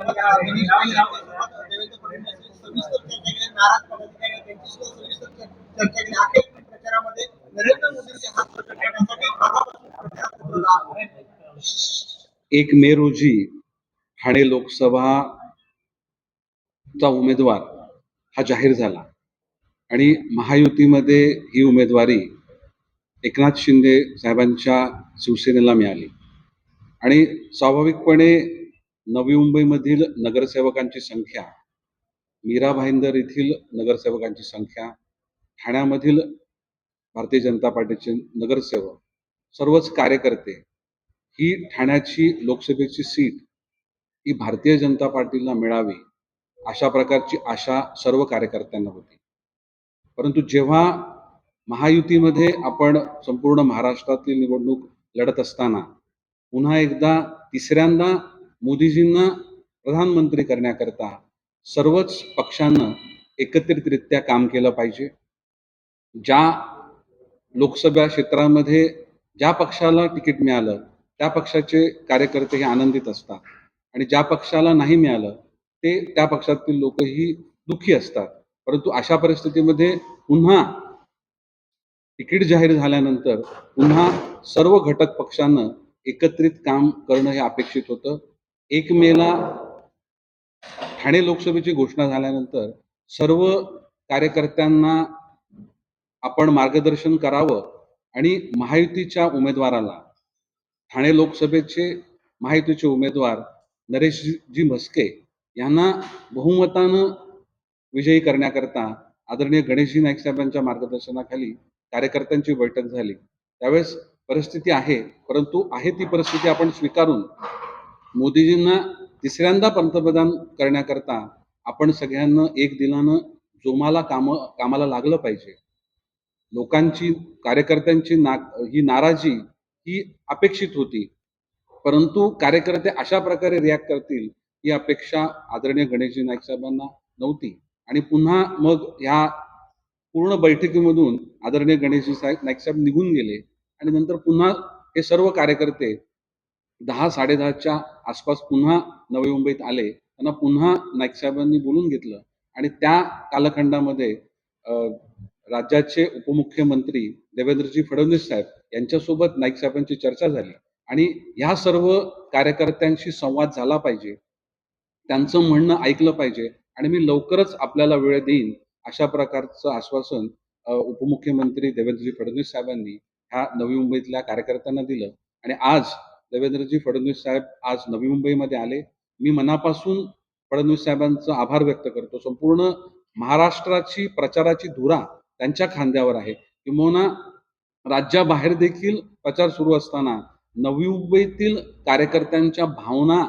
एक मे रोजी ठाणे लोकसभा चा उमेदवार हा जाहीर झाला आणि महायुतीमध्ये ही उमेदवारी एकनाथ शिंदे साहेबांच्या शिवसेनेला मिळाली. आणि स्वाभाविकपणे नवी मुंबईमधील नगरसेवकांची संख्या मीरा भाईंदर येथील नगरसेवकांची संख्या ठाण्यामधील भारतीय जनता पार्टीचे नगरसेवक सर्वच कार्यकर्ते ही ठाण्याची लोकसभेची सीट ही भारतीय जनता पार्टीला मिळावी अशा प्रकारची आशा सर्व कार्यकर्त्यांना होती. परंतु जेव्हा महायुतीमध्ये आपण संपूर्ण महाराष्ट्रातील निवडणूक लढत असताना पुन्हा एकदा तिसऱ्यांदा मोदीजींना प्रधानमंत्री करण्याकरता सर्वच पक्षांना एकत्रितरित्या काम केलं पाहिजे. ज्या लोकसभा क्षेत्रामध्ये ज्या पक्षाला तिकीट मिळालं त्या पक्षाचे कार्यकर्ते हे आनंदित असतात. आणि ज्या पक्षाला नाही मिळालं ते त्या पक्षातील लोकही दुःखी असतात. परंतु अशा परिस्थितीमध्ये पुन्हा तिकीट जाहीर झाल्यानंतर पुन्हा सर्व घटक पक्षांना एकत्रित काम करणं हे अपेक्षित होतं. एक मेला ठाणे लोकसभेची घोषणा झाल्यानंतर सर्व कार्यकर्त्यांना आपण मार्गदर्शन करावं आणि महायुतीच्या उमेदवाराला ठाणे लोकसभेचे महायुतीचे उमेदवार नरेशजी म्हस्के यांना बहुमतानं विजयी करण्याकरता आदरणीय गणेशजी नाईक साहेबांच्या मार्गदर्शनाखाली कार्यकर्त्यांची बैठक झाली. त्यावेळेस परिस्थिती आहे परंतु आहे ती परिस्थिती आपण स्वीकारून मोदीजींना तिसऱ्यांदा पंतप्रधान करण्याकरता आपण सगळ्यांना एक दिलानं जोमाला काम कामाला लागलं पाहिजे. लोकांची कार्यकर्त्यांची ना ही नाराजी ही अपेक्षित होती. परंतु कार्यकर्ते अशा प्रकारे रिॲक्ट करतील ही अपेक्षा आदरणीय गणेशजी नाईक साहेबांना नव्हती. आणि पुन्हा मग ह्या पूर्ण बैठकीमधून आदरणीय गणेशजी साहेब नाईक साहेब निघून गेले. आणि नंतर पुन्हा हे सर्व कार्यकर्ते दहा साडेदहाच्या आसपास पुन्हा नवी मुंबईत आले. त्यांना पुन्हा नाईक साहेबांनी बोलून घेतलं. आणि त्या कालखंडामध्ये राज्याचे उपमुख्यमंत्री देवेंद्रजी फडणवीस साहेब यांच्यासोबत नाईक साहेबांची चर्चा झाली. आणि ह्या सर्व कार्यकर्त्यांशी संवाद झाला पाहिजे. त्यांचं म्हणणं ऐकलं पाहिजे. आणि मी लवकरच आपल्याला वेळ देईन अशा प्रकारचं आश्वासन उपमुख्यमंत्री देवेंद्रजी फडणवीस साहेबांनी ह्या नवी मुंबईतल्या कार्यकर्त्यांना दिलं. आणि आज देवेंद्रजी फडणवीस साहेब आज नवी मुंबईमध्ये आले. मी मनापासून फडणवीस साहेबांचा आभार व्यक्त करतो. संपूर्ण महाराष्ट्राची प्रचाराची धुरा त्यांच्या खांद्यावर आहे. किंबहुना राज्याबाहेर देखील प्रचार सुरू असताना नवी मुंबईतील कार्यकर्त्यांच्या भावना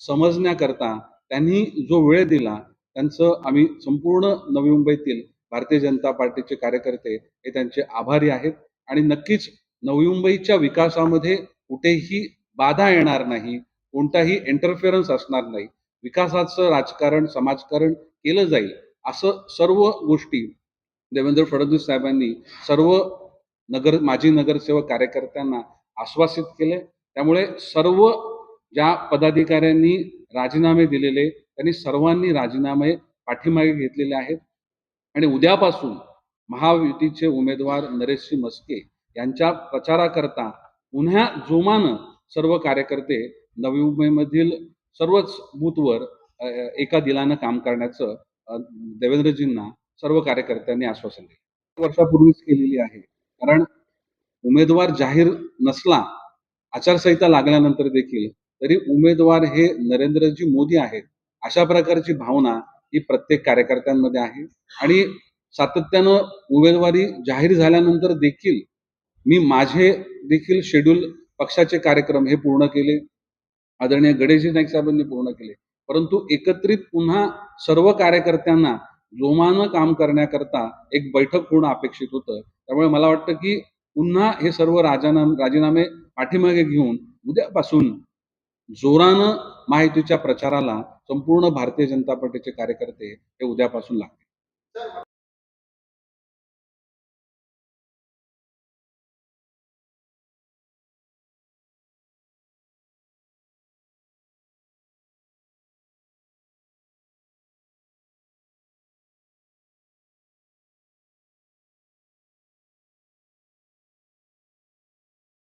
समजण्याकरता त्यांनी जो वेळ दिला त्यांचं आम्ही संपूर्ण नवी मुंबईतील भारतीय जनता पार्टीचे कार्यकर्ते हे त्यांचे आभारी आहेत. आणि नक्कीच नवी मुंबईच्या विकासामध्ये कुठेही बाधा येणार नाही कोणताही इंटरफेरन्स असणार नाही. विकासाचं राजकारण समाजकारण केलं जाईल असं सर्व गोष्टी देवेंद्र फडणवीस साहेबांनी सर्व नगर माजी नगरसेवक कार्यकर्त्यांना आश्वासित केले त्यामुळे सर्व ज्या पदाधिकाऱ्यांनी राजीनामे दिलेले त्यांनी सर्वांनी राजीनामे पाठीमागे घेतलेले आहेत. आणि उद्यापासून महायुतीचे उमेदवार नरेशजी मस्के यांच्या प्रचाराकरता पुन्हा जोमानं सर्व कार्यकर्ते नवी मुंबईमधील सर्वच बूथवर एका दिलानं काम करण्याचं देवेंद्रजींना सर्व कार्यकर्त्यांनी आश्वासन दिले. वर्षापूर्वीच केलेली आहे. कारण उमेदवार जाहीर नसला आचारसंहिता लागल्यानंतर देखील तरी उमेदवार हे नरेंद्रजी मोदी आहेत अशा प्रकारची भावना ही प्रत्येक कार्यकर्त्यांमध्ये आहे. आणि सातत्यानं उमेदवारी जाहीर झाल्यानंतर देखील मी माझे देखील शेड्यूल पक्षाचे कार्यक्रम हे पूर्ण केले. आदरणीय गणेशजी नाईक साहेबांनी पूर्ण केले. परंतु एकत्रित पुन्हा सर्व कार्यकर्त्यांना जोमानं काम करण्याकरता एक बैठक होणं अपेक्षित होतं. त्यामुळे मला वाटतं की पुन्हा हे सर्व राजानाम राजीनामे पाठीमागे घेऊन उद्यापासून जोरानं माहितीच्या प्रचाराला संपूर्ण भारतीय जनता पार्टीचे कार्यकर्ते हे उद्यापासून लागतील